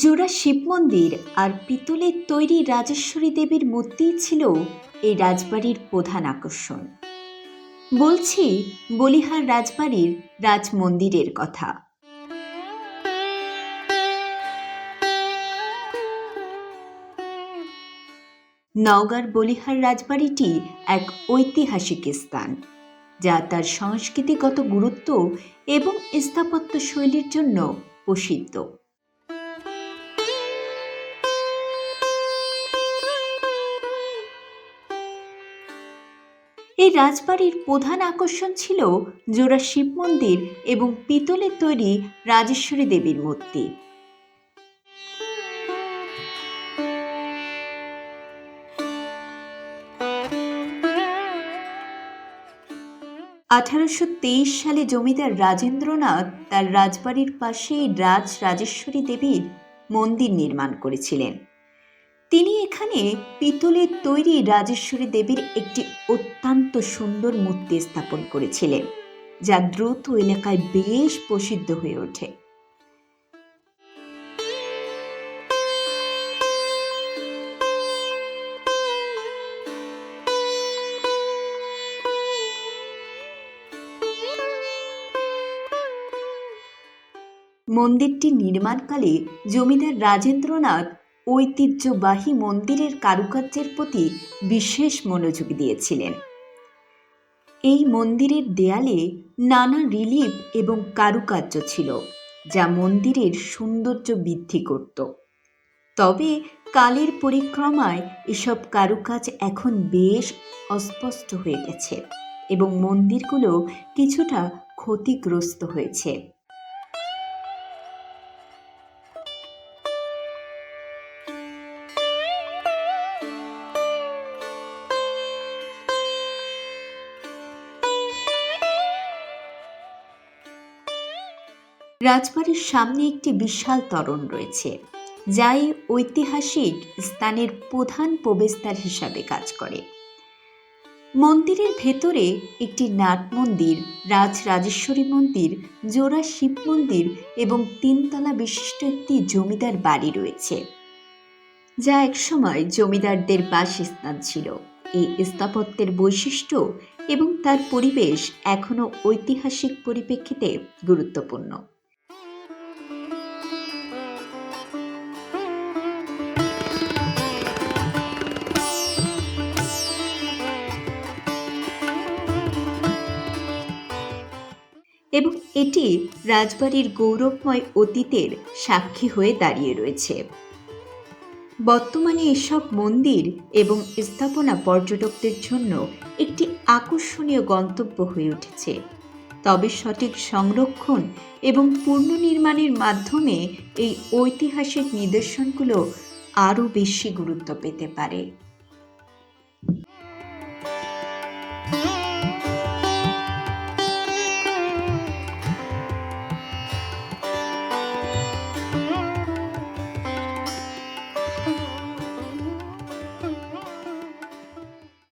জোড়া শিব মন্দির আর পিতলের তৈরি রাজেশ্বরী দেবীর মূর্তিই ছিল এই রাজবাড়ির প্রধান আকর্ষণ। বলছি, বলিহার রাজবাড়ির রাজমন্দিরের কথা। নওগাঁর বলিহার রাজবাড়িটি এক ঐতিহাসিক স্থান, যা তার সংস্কৃতিগত গুরুত্ব এবং স্থাপত্য শৈলীর জন্য প্রসিদ্ধ। এই রাজবাড়ির প্রধান আকর্ষণ ছিল জোড়া শিব মন্দির এবং পিতলের তৈরি রাজেশ্বরী দেবীর মূর্তি। আঠারোশো তেইশ সালে জমিদার রাজেন্দ্রনাথ তার রাজবাড়ির পাশেই রাজ রাজেশ্বরী দেবীর মন্দির নির্মাণ করেছিলেন। তিনি এখানে পিতলের তৈরি রাজেশ্বরী দেবীর একটি অত্যন্ত সুন্দর মূর্তি স্থাপন করেছিলেন, যা দ্রুত এলাকায় বেশ প্রসিদ্ধ হয়ে ওঠে। মন্দিরটি নির্মাণকালে জমিদার রাজেন্দ্রনাথ ঐতিহ্যবাহী মন্দিরের কারুকার্যের প্রতি বিশেষ মনোযোগ দিয়েছিলেন। এই মন্দিরের দেয়ালে নানা রিলিফ এবং কারুকার্য ছিল, যা মন্দিরের সৌন্দর্য বৃদ্ধি করত। তবে কালের পরিক্রমায় এসব কারুকাজ এখন বেশ অস্পষ্ট হয়ে গেছে এবং মন্দিরগুলো কিছুটা ক্ষতিগ্রস্ত হয়েছে। রাজবাড়ির সামনে একটি বিশাল তরণ রয়েছে যা এই ঐতিহাসিক স্থানের প্রধান প্রবেশদ্বার হিসাবে কাজ করে। মন্দিরের ভেতরে একটি নাট মন্দির, রাজ রাজেশ্বরী মন্দির, জোড়া শিব মন্দির এবং তিনতলা বিশিষ্ট একটি জমিদার বাড়ি রয়েছে, যা একসময় জমিদারদের বাসস্থান ছিল। এই স্থাপত্যের বৈশিষ্ট্য এবং তার পরিবেশ এখনও ঐতিহাসিক পরিপ্রেক্ষিতে গুরুত্বপূর্ণ। এবং এটি রাজবাড়ির গৌরবময় অতীতের সাক্ষী হয়ে দাঁড়িয়ে রয়েছে। বর্তমানে এসব মন্দির এবং স্থাপনা পর্যটকদের জন্য একটি আকর্ষণীয় গন্তব্য হয়ে উঠেছে। তবে সঠিক সংরক্ষণ এবং পুনর্নির্মাণের মাধ্যমে এই ঐতিহাসিক নিদর্শনগুলো আরও বেশি গুরুত্ব পেতে পারে।